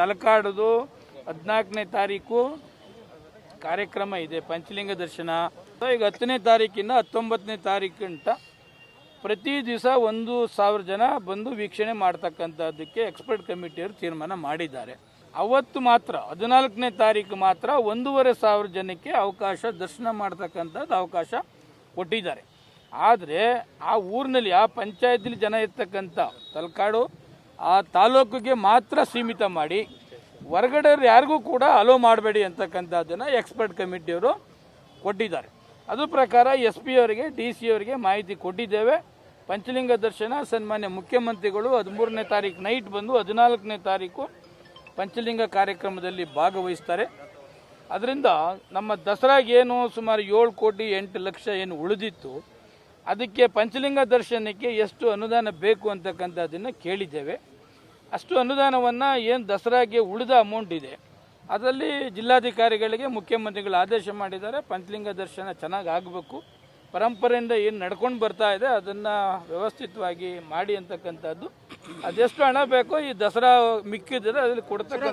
ತಲಕಾಡುದು ಹದಿನಾಲ್ಕನೇ ತಾರೀಕು ಕಾರ್ಯಕ್ರಮ ಇದೆ, ಪಂಚಲಿಂಗ ದರ್ಶನ. ಈಗ ಹತ್ತನೇ ತಾರೀಕಿಂದ ಹತ್ತೊಂಬತ್ತನೇ ತಾರೀಕಂಟ ಪ್ರತಿ ದಿವಸ ಒಂದು ಸಾವಿರ ಜನ ಬಂದು ವೀಕ್ಷಣೆ ಮಾಡ್ತಕ್ಕಂಥದ್ದಕ್ಕೆ ಎಕ್ಸ್ಪರ್ಟ್ ಕಮಿಟಿಯವರು ತೀರ್ಮಾನ ಮಾಡಿದ್ದಾರೆ. ಅವತ್ತು ಮಾತ್ರ, ಹದಿನಾಲ್ಕನೇ ತಾರೀಕು ಮಾತ್ರ ಒಂದೂವರೆ ಸಾವಿರ ಜನಕ್ಕೆ ಅವಕಾಶ, ದರ್ಶನ ಮಾಡ್ತಕ್ಕಂಥದ್ದು ಅವಕಾಶ ಕೊಟ್ಟಿದ್ದಾರೆ. ಆದರೆ, ಆ ಊರಿನಲ್ಲಿ, ಆ ಪಂಚಾಯತಿಲಿ ಜನ ಇರ್ತಕ್ಕಂಥ ತಲಕಾಡು ಆ ತಾಲೂಕಿಗೆ ಮಾತ್ರ ಸೀಮಿತ ಮಾಡಿ ಹೊರಗಡೆ ಯಾರಿಗೂ ಕೂಡ ಅಲೋ ಮಾಡಬೇಡಿ ಅಂತಕ್ಕಂಥದ್ದನ್ನು ಎಕ್ಸ್ಪರ್ಟ್ ಕಮಿಟಿಯವರು ಕೊಟ್ಟಿದ್ದಾರೆ. ಅದು ಪ್ರಕಾರ ಎಸ್ ಪಿ ಅವರಿಗೆ ಡಿ ಸಿ ಅವರಿಗೆ ಮಾಹಿತಿ ಕೊಟ್ಟಿದ್ದೇವೆ. ಪಂಚಲಿಂಗ ದರ್ಶನ, ಸನ್ಮಾನ್ಯ ಮುಖ್ಯಮಂತ್ರಿಗಳು ಹದಿಮೂರನೇ ತಾರೀಕು ನೈಟ್ ಬಂದು ಹದಿನಾಲ್ಕನೇ ತಾರೀಕು ಪಂಚಲಿಂಗ ಕಾರ್ಯಕ್ರಮದಲ್ಲಿ ಭಾಗವಹಿಸ್ತಾರೆ. ಅದರಿಂದ ನಮ್ಮ ದಸರಾಗೇನು ಸುಮಾರು ಏಳು ಕೋಟಿ ಎಂಟು ಲಕ್ಷ ಏನು ಉಳಿದಿತ್ತು. ಅದಕ್ಕೆ ಪಂಚಲಿಂಗ ದರ್ಶನಕ್ಕೆ ಎಷ್ಟು ಅನುದಾನ ಬೇಕು ಅಂತಕ್ಕಂಥದ್ದನ್ನು ಕೇಳಿದ್ದೇವೆ. ಅಷ್ಟು ಅನುದಾನವನ್ನು ಏನು ದಸರಾಗೆ ಉಳಿದ ಅಮೌಂಟ್ ಇದೆ. ಅದರಲ್ಲಿ ಜಿಲ್ಲಾಧಿಕಾರಿಗಳಿಗೆ ಮುಖ್ಯಮಂತ್ರಿಗಳು ಆದೇಶ ಮಾಡಿದ್ದಾರೆ. ಪಂಚಲಿಂಗ ದರ್ಶನ ಚೆನ್ನಾಗಿ ಆಗಬೇಕು. ಪರಂಪರೆಯಿಂದ ಏನು ನಡ್ಕೊಂಡು ಬರ್ತಾ ಇದೆ, ಅದನ್ನು ವ್ಯವಸ್ಥಿತವಾಗಿ ಮಾಡಿ ಅಂತಕ್ಕಂಥದ್ದು. ಅದೆಷ್ಟು ಹಣ ಬೇಕೋ ಈ ದಸರಾ ಮಿಕ್ಕಿದ್ರೆ ಅದರಲ್ಲಿ ಕೊಡ್ತಕ್ಕಂಥ